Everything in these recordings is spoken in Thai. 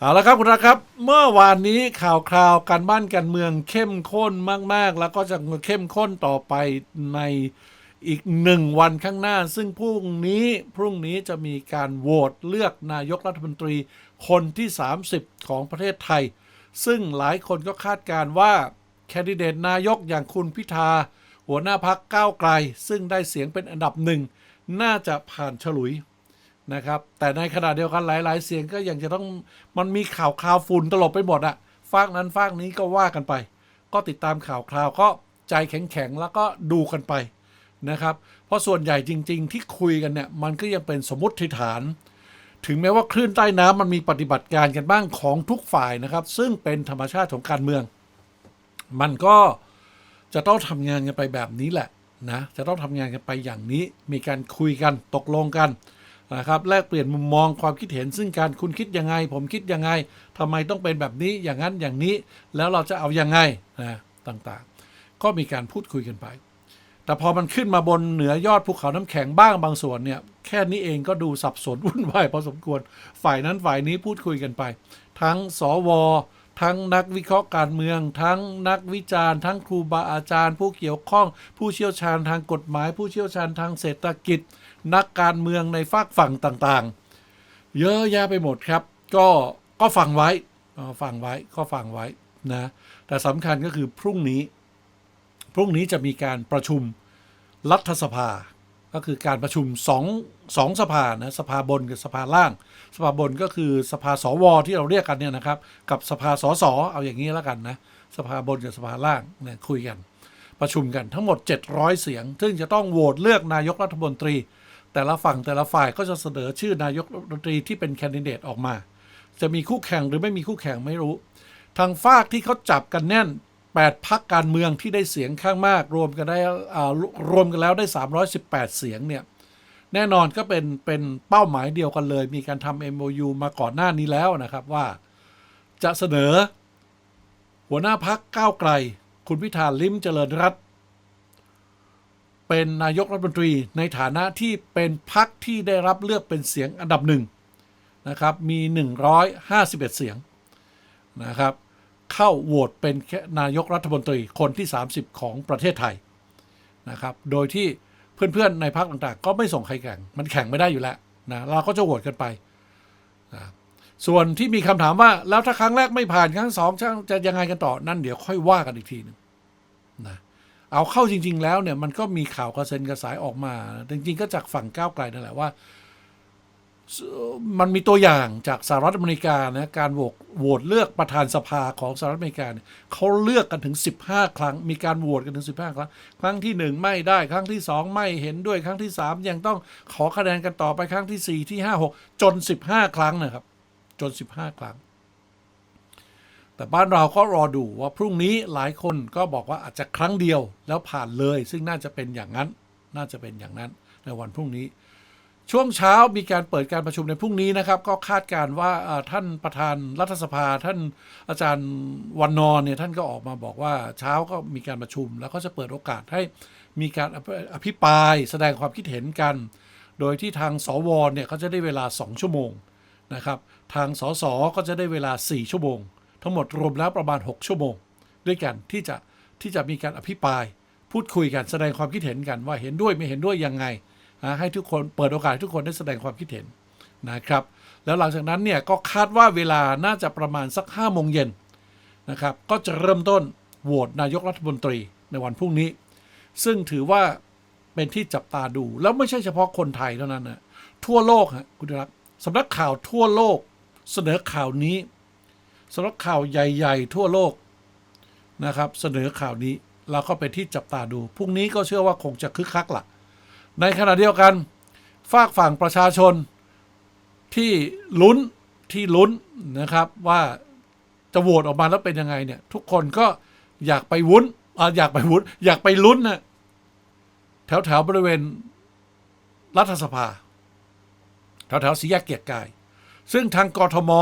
เอาละครับคุณรักครับ เมื่อวานนี้ข่าวคราวการบ้านการเมืองเข้มข้นมาก ๆ แล้วก็จะเข้มข้นต่อไปในอีกหนึ่งวันข้างหน้า ซึ่งพรุ่งนี้พรุ่งนี้จะมีการโหวตเลือกนายกรัฐมนตรีคนที่ 30 ของประเทศไทย ซึ่งหลายคนก็คาดการณ์ว่าแคนดิเดตนายกอย่างคุณพิธา หัวหน้าพักก้าวไกล ซึ่งได้เสียงเป็นอันดับหนึ่ง น่าจะผ่านฉลุย นะครับ แต่ในขณะเดียวกันหลาย ๆ เสียงก็ยังจะต้องมันมีข่าวคราวฝุ่นตลบไปหมดอะฟากนั้นฟากนี้ก็ว่ากันไป ก็ติดตามข่าวคราวก็ใจแข็ง ๆ แล้วก็ดูกันไปนะครับ เพราะส่วนใหญ่จริง ๆ ที่คุยกันเนี่ยมันก็ยังเป็นสมมติฐาน ถึงแม้ว่าคลื่นใต้น้ำมันมีปฏิบัติการกันบ้างของทุกฝ่ายนะครับ ซึ่งเป็นธรรมชาติของการเมือง มันก็จะต้องทำงานกันไปแบบนี้แหละนะจะต้องทำงานกันไปอย่างนี้มีการคุยกันตกลงกัน นะครับแลกเปลี่ยนมุมมองความคิดเห็นซึ่งการคุณคิดยังไง ผมคิดยังไงทำไมต้องเป็นแบบนี้อย่างนั้นอย่างนี้ แล้วเราจะเอายังไงนะต่างๆ ก็มีการพูดคุยกันไป แต่พอมันขึ้นมาบนเหนือยอดภูเขาน้ำแข็งบ้างบางส่วนเนี่ยแค่นี้เองก็ดูสับสนวุ่นวายพอสมควร ฝ่ายนั้นฝ่ายนี้พูดคุยกันไป ทั้งสวทั้งนักวิเคราะห์การเมือง ทั้งนักวิจารณ์ ทั้งครูบาอาจารย์ ผู้เกี่ยวข้อง ผู้เชี่ยวชาญทางกฎหมาย ผู้เชี่ยวชาญทางเศรษฐกิจ นักการเมืองในฝากฝั่งต่างๆ เยอะแยะไปหมดครับ ก็ก็ฟังไว้ฟังไว้ก็ฟังไว้นะแต่สำคัญก็คือพรุ่งนี้ พรุ่งนี้จะมีการประชุมรัฐสภาก็คือการประชุมสองสองสภานะสภาบนกับสภาล่าง สภาบนก็คือสภาสวที่เราเรียกกันเนี่ยนะครับกับสภาสสเอาอย่างนี้แล้วกันนะสภาบนกับสภาล่างเนี่ยคุยกัน ประชุมกันทั้งหมด 700 เสียง ซึ่งจะต้องโหวตเลือกนายกรัฐมนตรี แต่ละฝั่งแต่ละฝ่ายก็จะเสนอชื่อนายกรัฐมนตรีที่เป็นแคนดิเดตออกมา จะมีคู่แข่งหรือไม่มีคู่แข่งไม่รู้ ทางฝากที่เขาจับกันแน่น 8พักการเมืองที่ได้เสียงข้างมาก รวมกันได้รวมกันแล้วได้ 318 เสียงเนี่ยแน่นอนก็เป็นเป็นเป้าหมายเดียวกันเลย มีการทำ MOU มาก่อนหน้านี้แล้วนะครับว่า จะเสนอ หัวหน้าพักก้าวไกล คุณพิธาลิ้มเจริญรัตน์ เป็นนายกรัฐมนตรีในฐานะที่เป็นพักที่ได้รับเลือกเป็นเสียงอันดับหนึ่งนะครับมี 151 เสียงนะครับเข้าโหวตเป็นแค่นายกรัฐมนตรีคนที่ 30 ของประเทศไทยนะครับโดยที่เพื่อนๆในพรรคต่างๆ ก็ไม่ส่งใครแข่ง มันแข่งไม่ได้อยู่แล้วนะเราก็จะโหวตกันไปนะส่วนที่มีคำถามว่าแล้วถ้าครั้งแรกไม่ผ่านครั้งสองจะยังไงกันต่อนั่นเดี๋ยวค่อยว่ากันอีกทีหนึงนะ เอาเข้าจริง ๆ แล้วเนี่ยมันก็มีข่าวกระเซ็นกระสายออกมา จริง ๆ ก็จากฝั่งก้าวไกลนั่นแหละว่า มันมีตัวอย่างจากสหรัฐอเมริกานะการโหวตโหวตเลือกประธานสภาของสหรัฐอเมริกาเนี่ยเขาเลือกกันถึง 15 ครั้ง มีการโหวตกันถึง 15 ครั้ง ครั้งที่ 1 ไม่ได้ครั้งที่ 2 ไม่เห็นด้วยครั้งที่ 3 ยังต้องขอคะแนนกันต่อไปครั้งที่ 4 ที่ 5 6 จน 15 ครั้งนะครับ จน 15 ครั้ง แต่บ้านเราก็รอดูว่าพรุ่งนี้หลายคนก็บอกว่าอาจจะครั้งเดียวแล้วผ่านเลย ซึ่งน่าจะเป็นอย่างนั้น น่าจะเป็นอย่างนั้นในวันพรุ่งนี้ ช่วงเช้ามีการเปิดการประชุมในพรุ่งนี้นะครับ ก็คาดการณ์ว่าท่านประธานรัฐสภา ท่านอาจารย์วันนอร์เนี่ยท่านก็ออกมาบอกว่าเช้าก็มีการประชุม แล้วก็จะเปิดโอกาสให้มีการอภิอภิปรายแสดงความคิดเห็นกัน โดยที่ทางสวเนี่ยเขาจะได้เวลา 2 ชั่วโมงนะครับ ทางสสก็จะได้เวลา 4 ชั่วโมง ทั้งหมดรวมแล้วประมาณ 6 ชั่วโมง ด้วยกันที่จะที่จะมีการอภิปราย พูดคุยกันแสดงความคิดเห็นกันว่าเห็นด้วยไม่เห็นด้วยยังไงนะให้ทุกคนเปิดโอกาสทุกคนได้แสดงความคิดเห็นนะครับ แล้วหลังจากนั้นเนี่ยก็คาดว่าเวลาน่าจะประมาณสัก5้าโมงเย็นนะครับ ก็จะเริ่มต้นโหวตนายกรัฐมนตรีในวันพรุ่งนี้ ซึ่งถือว่าเป็นที่จับตาดู แล้วไม่ใช่เฉพาะคนไทยเท่านั้นนะทั่วโลกฮะคุณรักสำนักข่าวทั่วโลกเสนอข่าวนี้ สำนักข่าวใหญ่ ๆ ทั่วโลกนะครับ เสนอข่าวนี้เราก็เป็นที่จับตาดูพรุ่งนี้ก็เชื่อว่าคงจะคึกคักล่ะ ในขณะเดียวกันฝากฝั่งประชาชนที่ลุ้นที่ลุ้นนะครับว่าจะโหวตออกมาแล้วเป็นยังไงเนี่ย ทุกคนก็อยากไปวุ้นออยากไปวุ้น อยากไปลุ้นนะแถวแถวบริเวณรัฐสภา แถวแถวสี่แยกเกียรติกาย ซึ่งทางกรทม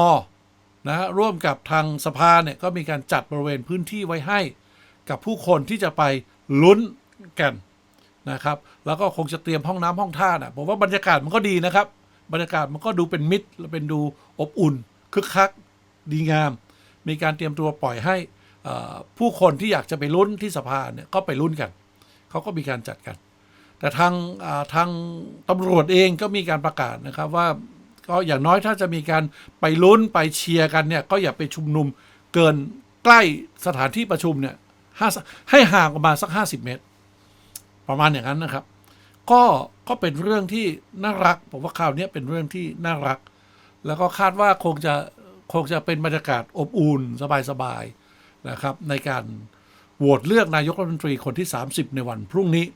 นะฮะร่วมกับทางสภาเนี่ยก็มีการจัดบริเวณพื้นที่ไว้ให้ กับผู้คนที่จะไปลุ้นกันนะครับ แล้วก็คงจะเตรียมห้องน้ำห้องท่านะผมว่าบรรยากาศมันก็ดีนะครับ บรรยากาศมันก็ดูเป็นมิตรและเป็นดูอบอุ่นคึกคักดีงาม มีการเตรียมตัวปล่อยให้อ่อผู้คนที่อยากจะไปลุ้นที่สภาเนี่ยก็ไปลุ้นกันเขาก็มีการจัดกัน แต่ทางทางตำรวจเองก็มีการประกาศนะครับว่า ก็อย่างน้อยถ้าจะมีการไปลุ้นไปเชียร์กันเนี่ยก็อย่าไปชุมนุมเกินใกล้สถานที่ประชุมเนี่ยให้ห่างออกมาสักห้าสิบเมตร ประมาณอย่างนั้นนะครับ ก็ก็เป็นเรื่องที่น่ารัก ผมว่าข่าวนี้เป็นเรื่องที่น่ารัก แล้วก็คาดว่าคงจะคงจะเป็นบรรยากาศอบอุ่นสบายๆนะครับ ในการโหวตเลือกนายกรัฐมนตรีคนที่ 30 ในวันพรุ่งนี้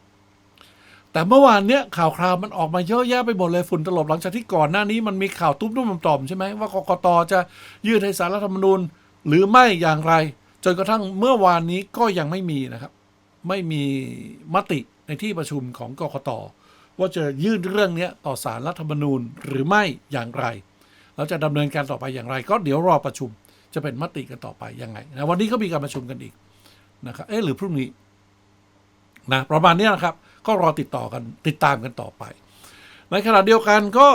แต่เมื่อวานเนี้ยข่าวคราวมันออกมาเยอะแยะไปหมดเลยฝุ่นตลบหลังจากที่ก่อนหน้านี้มันมีข่าวตุ้มตุ้มต่อมใช่ไหมว่ากกตจะยื่นให้สารรัฐธรรมนูญหรือไม่อย่างไร จนกระทั่งเมื่อวานนี้ก็ยังไม่มีนะครับ ไม่มีมติในที่ประชุมของกกตว่าจะยื่นเรื่องนี้ต่อสารรัฐธรรมนูญหรือไม่อย่างไรแล้วจะดำเนินการต่อไปอย่างไร ก็เดี๋ยวรอประชุมจะเป็นมติกันต่อไปยังไงนะวันนี้ก็มีการประชุมกันอีกนะครับเอ๊หรือพรุ่งนี้นะประมาณนี้นะครับ ก็รอติดต่อกันติดตามกันต่อไป ในขณะเดียวกันก็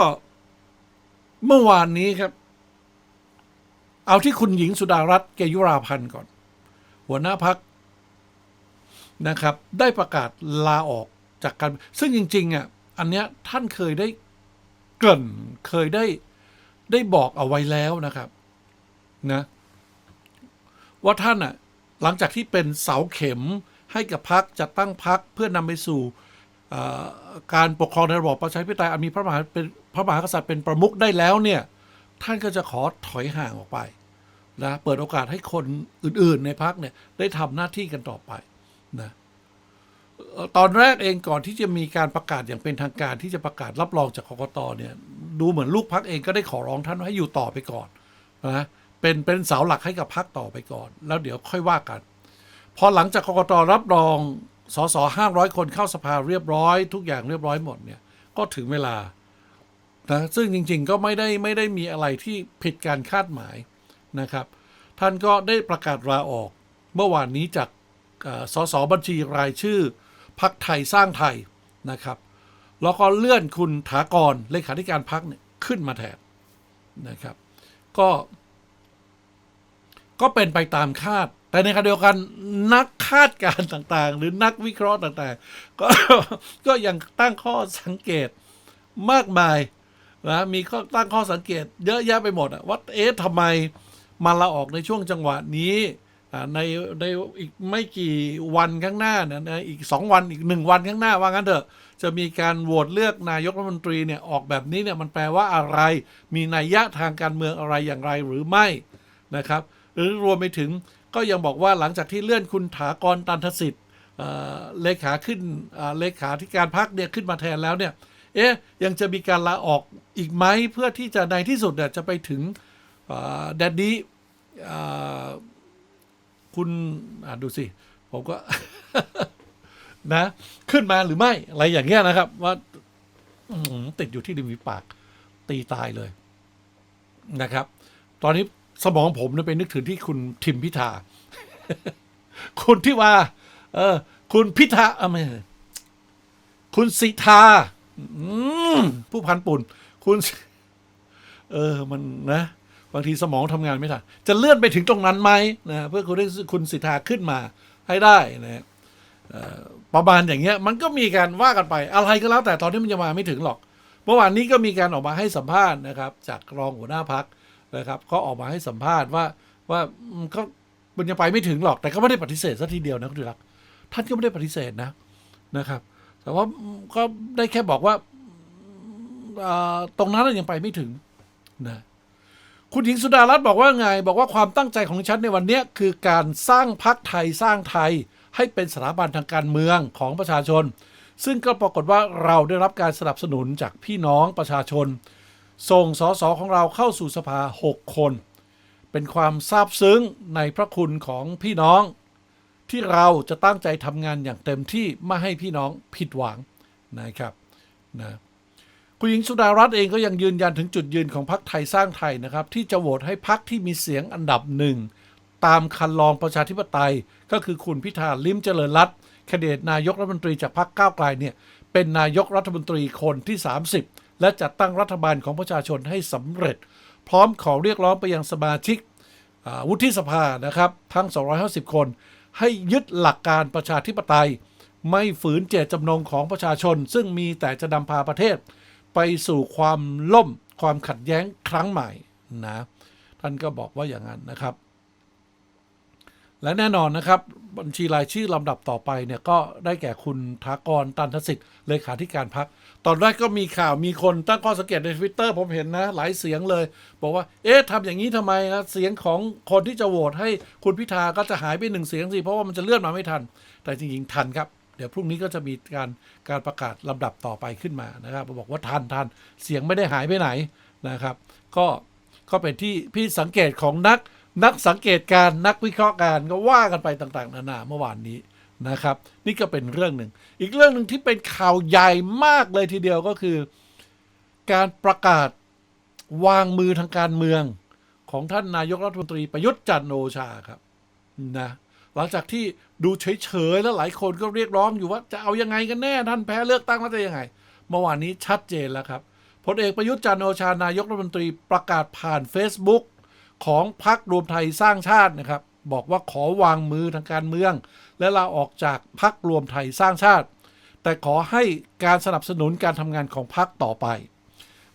เมื่อวานนี้ครับ เอาที่คุณหญิงสุดารัตน์เกยุราพันธ์ก่อน หัวหน้าพักนะครับ ได้ประกาศลาออกจากการซึ่งจริงๆอะอันเนี้ยท่านเคยได้เกริ่นเคยได้ได้บอกเอาไว้แล้วนะครับนะว่าท่านอะหลังจากที่เป็นเสาเข็ม ให้กับพักจัดตั้งพักเพื่อนำไปสู่การปกครองในระบอบประชาธิปไตยอันมีพระมหาเป็นพระมหากษัตริย์เป็นประมุขได้แล้วเนี่ยท่านก็จะขอถอยห่างออกไปนะเปิดโอกาสให้คนอื่นๆในพักเนี่ยได้ทำหน้าที่กันต่อไปนะตอนแรกเองก่อนที่จะมีการประกาศอย่างเป็นทางการที่จะประกาศรับรองจากกกตเนี่ยดูเหมือนลูกพักเองก็ได้ขอร้องท่านว่าให้อยู่ต่อไปก่อนนะเป็นเป็นเสาหลักให้กับพักต่อไปก่อน แล้วเดี๋ยวค่อยว่ากัน พอหลังจากกกตรับรองสสห้าร้อยคนเข้าสภาเรียบร้อย ทุกอย่างเรียบร้อยหมดเนี่ยก็ถึงเวลานะซึ่งจริงๆก็ไม่ได้ไม่ได้มีอะไรที่ผิดการคาดหมายนะครับ ท่านก็ได้ประกาศลาออกเมื่อวานนี้จากสสบัญชีรายชื่อพักไทยสร้างไทยนะครับแล้วก็เลื่อนคุณถากรเลขาธิการพักเนี่ยขึ้นมาแทนนะครับ ก็ ก็เป็นไปตามคาด แต่ในขณะเดียวกันนักคาดการณ์ต่างๆ หรือนักวิเคราะห์ต่างๆ ก็ก็ยังตั้งข้อสังเกตมากมายนะมีข้อตั้งข้อสังเกต เยอะแยะไปหมดว่าเอ๊ะทำไมมาลาออกในช่วงจังหวะนี้ในในอีกไม่กี่วันข้างหน้าเนี่ยนะอีกสองวันอีกหนึ่งวันข้างหน้าว่างั้นเถอะ จะมีการโหวตเลือกนายกรัฐมนตรีเนี่ยออกแบบนี้เนี่ยมันแปลว่าอะไร มีนัยยะทางการเมืองอะไรอย่างไรหรือไม่นะครับ หรือรวมไปถึง ก็ยังบอกว่าหลังจากที่เลื่อนคุณถากรตันทสิทธิ์เลขาขึ้นเลขาธิการพักเนี่ยขึ้นมาแทนแล้วเนี่ย เอ๊ะยังจะมีการลาออกอีกไหมเพื่อที่จะในที่สุดเนี่ยจะไปถึงแดดดี้คุณดูสิ ผมก็นะ ขึ้นมาหรือไม่ อะไรอย่างเงี้ยนะครับ ว่าติดอยู่ที่ริมฝีปากตีตายเลยนะครับ ตอนนี้ สมองผมเนี่ยไปนึกถึงที่คุณทิมพิธา คุณที่ว่า เออ คุณพิธาเออไม่คุณสิทาอืมผู้พันปุ่น คุณ เออ มันนะบางทีสมองทำงานไม่ทันจะเลื่อนไปถึงตรงนั้นไหมนะเพื่อคุณได้คุณสิทธาขึ้นมาให้ได้นะเอ่อประมาณอย่างเงี้ย มันก็มีการว่ากันไป อะไรก็แล้วแต่ตอนนี้มันยังมาไม่ถึงหรอก เมื่อวานนี้ก็มีการออกมาให้สัมภาษณ์นะครับ จากรองหัวหน้าพัก นะครับก็ออกมาให้สัมภาษณ์ว่าว่าก็มันยังไปไม่ถึงหรอกแต่ก็ไม่ได้ปฏิเสธซะทีเดียวนะคุณดุรักษ์ท่านก็ไม่ได้ปฏิเสธนะนะครับ แต่ว่าก็ได้แค่บอกว่าตรงนั้นนยังไปไม่ถึงนะคุณหญิงสุดารัตน์บอกว่าไง บอกว่าความตั้งใจของฉันในวันนี้คือการสร้างพักไทยสร้างไทยให้เป็นสถาบันทางการเมืองของประชาชน ซึ่งก็ปรากฏว่าเราได้รับการสนับสนุนจากพี่น้องประชาชน ส่งสสของเราเข้าสู่สภา 6 คน เป็นความซาบซึ้งในพระคุณของพี่น้อง ที่เราจะตั้งใจทำงานอย่างเต็มที่ไม่ให้พี่น้องผิดหวังนะครับนะคุณหญิงสุดารัตน์เองก็ยังยืนยันถึงจุดยืนของพรรคไทยสร้างไทยนะครับ ที่จะโหวตให้พรรคที่มีเสียงอันดับหนึ่งตามคันลองประชาธิปไตย ก็คือคุณพิธาลิมเจริญรัตน์แคนดิเดตนายกรัฐมนตรีจากพรรคก้าวไกลเนี่ยเป็นนายกรัฐมนตรีคนที่ 30 และจัดตั้งรัฐบาลของประชาชนให้สำเร็จ พร้อมขอเรียกร้องไปยังสมาชิกวุฒิสภานะครับ ทั้ง 250 คน ให้ยึดหลักการประชาธิปไตย ไม่ฝืนเจตจำนงของประชาชน ซึ่งมีแต่จะนำพาประเทศ ไปสู่ความล่มความขัดแย้งครั้งใหม่นะท่านก็บอกว่าอย่างนั้นนะครับ และแน่นอนนะครับ บัญชีรายชื่อลำดับต่อไปเนี่ยก็ได้แก่คุณทากรตันทสิทธิ์เลขาธิการพัก ตอนแรกก็มีข่าวมีคนตั้งข้อสังเกตในทวิตเตอร์ผมเห็นนะ หลายเสียงเลย บอกว่า เอ๊ะทำอย่างนี้ทำไมนะเสียงของคนที่จะโหวตให้คุณพิธาก็จะหายไปหนึ่งเสียงสิเพราะว่ามันจะเลื่อนมาไม่ทัน แต่จริงๆทันครับเดี๋ยวพรุ่งนี้ก็จะมีการการประกาศลำดับต่อไปขึ้นมานะครับบอกว่าทันทันเสียงไม่ได้หายไปไหนนะครับ ก็ก็เป็นที่พี่สังเกตของนัก นักสังเกตการณ์นักวิเคราะห์การก็ว่ากันไปต่างๆ นานาเมื่อวานนี้นะครับ นี่ก็เป็นเรื่องหนึ่ง อีกเรื่องหนึ่งที่เป็นข่าวใหญ่มากเลยทีเดียวก็คือ การประกาศวางมือทางการเมืองของท่านนายกรัฐมนตรีประยุทธ์จันโอชาครับนะหลังจากที่ดูเฉยๆแล้วหลายคนก็เรียกร้องอยู่ว่าจะเอายังไงกันแน่ท่านแพ้เลือกตั้งแล้วจะยังไงเมื่อวานนี้ชัดเจนแล้วครับพลเอกประยุทธ์จันโอชานายกรัฐมนตรีประกาศผ่าน Facebook ของพรรครวมไทยสร้างชาตินะครับ บอกว่าขอวางมือทางการเมือง และลาออกจากพรรครวมไทยสร้างชาติ แต่ขอให้การสนับสนุนการทำงานของพรรคต่อไป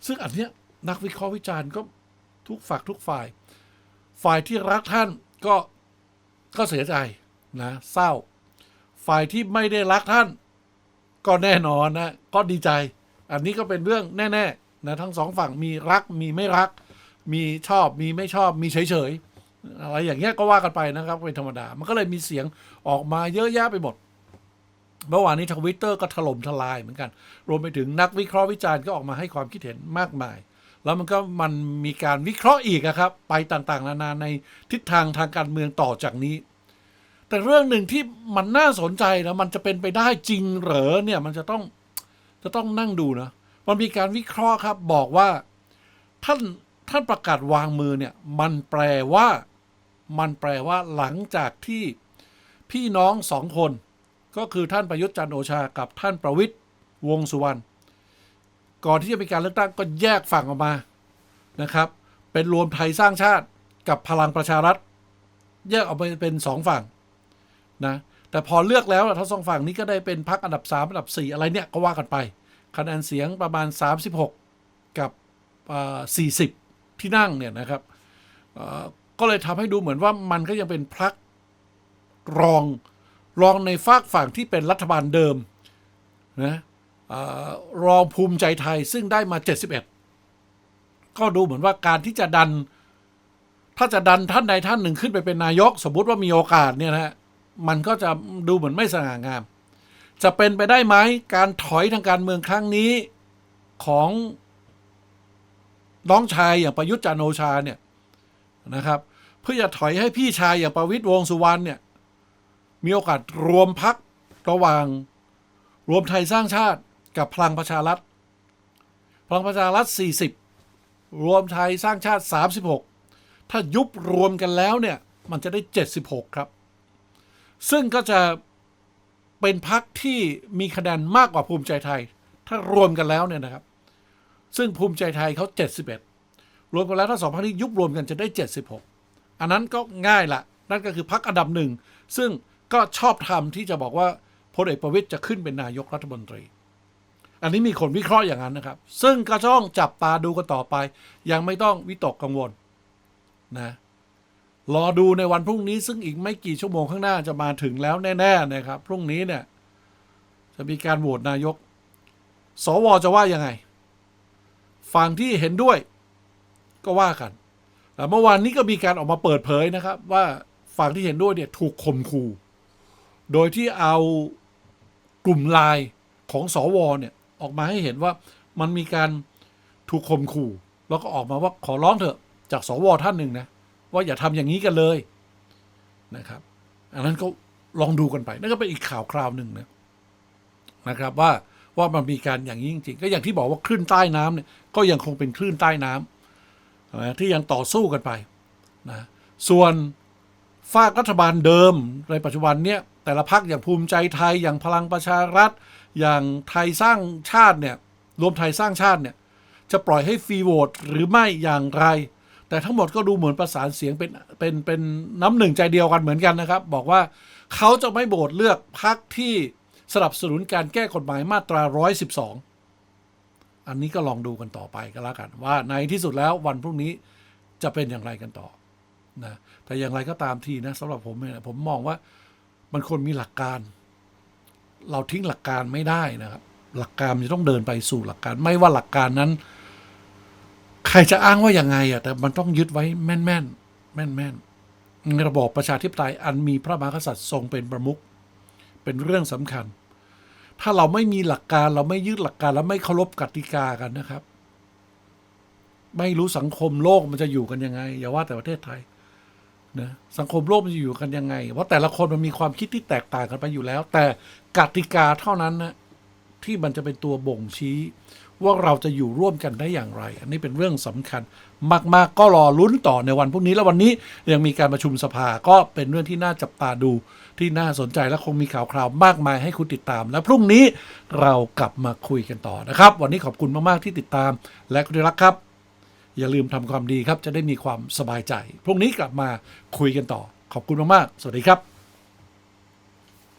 ซึ่งอันเนี้ยนักวิเคราะห์วิจารณ์ก็ทุกฝักทุกฝ่าย ฝ่ายที่รักท่านก็ก็เสียใจนะเศร้า ฝ่ายที่ไม่ได้รักท่าน ก็แน่นอนนะก็ดีใจ อันนี้ก็เป็นเรื่องแน่ๆนะทั้งสองฝั่งมีรักมีไม่รัก มีชอบมีไม่ชอบมีเฉยๆอะไรอย่างเงี้ยก็ว่ากันไปนะครับเป็นธรรมดา มันก็เลยมีเสียงออกมาเยอะแยะไปหมดเมื่อวานนี้ทวิตเตอร์ก็ถล่มทลายเหมือนกัน รวมไปถึงนักวิเคราะห์วิจารณ์ก็ออกมาให้ความคิดเห็นมากมาย แล้วมันก็มันมีการวิเคราะห์อีกอะครับ ไปต่างๆ นานาในทิศทางทางการเมืองต่อจากนี้ แต่เรื่องหนึ่งที่มันน่าสนใจนะมันจะเป็นไปได้จริงเหรอเนี่ยมันจะต้องจะต้องนั่งดูนะ มันมีการวิเคราะห์ครับบอกว่าท่าน ท่านประกาศวางมือเนี่ยมันแปลว่า มันแปลว่าหลังจากที่พี่น้องสองคน ก็คือท่านประยุทธ์จันโอชากับท่านประวิตยวงสุวรรณก่อนที่จะมีการเลือกตั้งก็แยกฝั่งออกมานะครับ เป็นรวมไทยสร้างชาติกับพลังประชารัฐ แยกออกไปเป็นสองฝั่งนะแต่พอเลือกแล้วทั้งสองฝั่งนี้ก็ได้เป็นพักอันดับ 3 อันดับ 4 อะไรเนี่ยก็ว่ากันไปคะแนนเสียงประมาณ 36 กับอ่า40 ที่นั่งเนี่ยนะครับก็เลยทำให้ดูเหมือนว่ามันก็ยังเป็นพักรองรองในฝากฝั่งที่เป็นรัฐบาลเดิมนะอรองภูมิใจไทยซึ่งได้มา 71 ก็ดูเหมือนว่าการที่จะดัน ถ้าจะดันท่านใดท่านหนึ่งขึ้นไปเป็นนายก สมมติว่ามีโอกาสเนี่ยนะฮะมันก็จะดูเหมือนไม่สง่างาม จะเป็นไปได้ไหมการถอยทางการเมืองครั้งนี้ของ น้องชายอย่างประยุทธ์จันโอชาเนี่ยนะครับ เพื่อจะถอยให้พี่ชายอย่างประวิตยวงสุวรรณเนี่ยมีโอกาสรวมพักระหว่างรวมไทยสร้างชาติกับพลังประชารัฐพลังประชารัฐ 40 รวมไทยสร้างชาติ 36 ถ้ายุบรวมกันแล้วเนี่ยมันจะได้ 76 ครับ ซึ่งก็จะเป็นพักที่มีคะแนนมากกว่าภูมิใจไทย ถ้ารวมกันแล้วเนี่ยนะครับ ซึ่งภูมิใจไทยเขา 71 รวมกันแล้วถ้าสองพักนี้ยุบรวมกันจะได้ 76 อันนั้นก็ง่ายละนั่นก็คือพักอันดับหนึ่ง ซึ่งก็ชอบทำที่จะบอกว่าพลเอกประวิตยจะขึ้นเป็นนายกรัฐมนตรี อันนี้มีคนวิเคราะห์อย่างนั้นนะครับ ซึ่งก็ต้องจับตาดูกันต่อไป ยังไม่ต้องวิตกกังวลนะรอดูในวันพรุ่งนี้ซึ่งอีกไม่กี่ชั่วโมงข้างหน้าจะมาถึงแล้วแน่ๆนะครับ พรุ่งนี้เนี่ย จะมีการโหวตนายก สวจะว่ายังไง ฝั่งที่เห็นด้วย ก็ว่ากันแต่เมื่อวานนี้ก็มีการออกมาเปิดเผยนะครับ ว่าฝั่งที่เห็นด้วยเนี่ยถูกข่มขู่โดยที่เอากลุ่มไลน์ของสวเนี่ยออกมาให้เห็นว่ามันมีการถูกข่มขู่ แล้วก็ออกมาว่าขอร้องเถอะ จากสวท่านหนึ่งนะ ว่าอย่าทำอย่างนี้กันเลยนะครับ อันนั้นก็ลองดูกันไป นั่นก็เป็นอีกข่าวคราวหนึ่งนะนะครับว่า ว่ามันมีการอย่างนี้จริงๆก็อย่างที่บอกว่าคลื่นใต้น้ำเนี่ยก็ยังคงเป็นคลื่นใต้น้ำนะที่ยังต่อสู้กันไปนะส่วนฝากรัฐบาลเดิมในปัจจุบันเนี่ยแต่ละพักอย่างภูมิใจไทยอย่างพลังประชารัฐ อย่างไทยสร้างชาติเนี่ยรวมไทยสร้างชาติเนี่ยจะปล่อยให้ฟรีโหวตหรือไม่อย่างไร แต่ทั้งหมดก็ดูเหมือนประสานเสียงเป็นเป็นเป็นน้ำหนึ่งใจเดียวกันเหมือนกันนะครับ บอกว่าเขาจะไม่โหวตเลือกพรรคที่ สนับสนุนการแก้กฎหมายมาตรา 112 อันนี้ก็ลองดูกันต่อไปก็แล้วกัน ว่าในที่สุดแล้ววันพรุ่งนี้จะเป็นอย่างไรกันต่อนะแต่อย่างไรก็ตามทีนะสำหรับผมเนี่ยผมมองว่ามันควรมีหลักการ เราทิ้งหลักการไม่ได้นะครับ หลักการจะต้องเดินไปสู่หลักการ ไม่ว่าหลักการนั้น ใครจะอ้างว่ายังไงอะแต่มันต้องยึดไว้แม่นแม่นแม่นแม่นในระบอบประชาธิปไตยอันมีพระมหากษัตริย์ทรงเป็นประมุขเป็นเรื่องสำคัญ ถ้าเราไม่มีหลักการเราไม่ยึดหลักการแล้วไม่เคารพกติกากันนะครับ ไม่รู้สังคมโลกมันจะอยู่กันยังไง อย่าว่าแต่ประเทศไทยนะสังคมโลกมันจะอยู่กันยังไงเพราะแต่ละคนมันมีความคิดที่แตกต่างกันไปอยู่แล้ว แต่กติกาเท่านั้นนะที่มันจะเป็นตัวบ่งชี้ ว่าเราจะอยู่ร่วมกันได้อย่างไร อันนี้เป็นเรื่องสำคัญ มาก ๆ ก็รอลุ้นต่อในวันพรุ่งนี้ แล้ววันนี้ยังมีการประชุมสภาก็เป็นเรื่องที่น่าจับตาดู ที่น่าสนใจและคงมีข่าวคราวมากมายให้คุณติดตาม และพรุ่งนี้เรากลับมาคุยกันต่อนะครับ วันนี้ขอบคุณมาก ๆ ที่ติดตาม และคุณรักครับ อย่าลืมทำความดีครับ จะได้มีความสบายใจ พรุ่งนี้กลับมาคุยกันต่อ ขอบคุณมาก ๆ สวัสดีครับ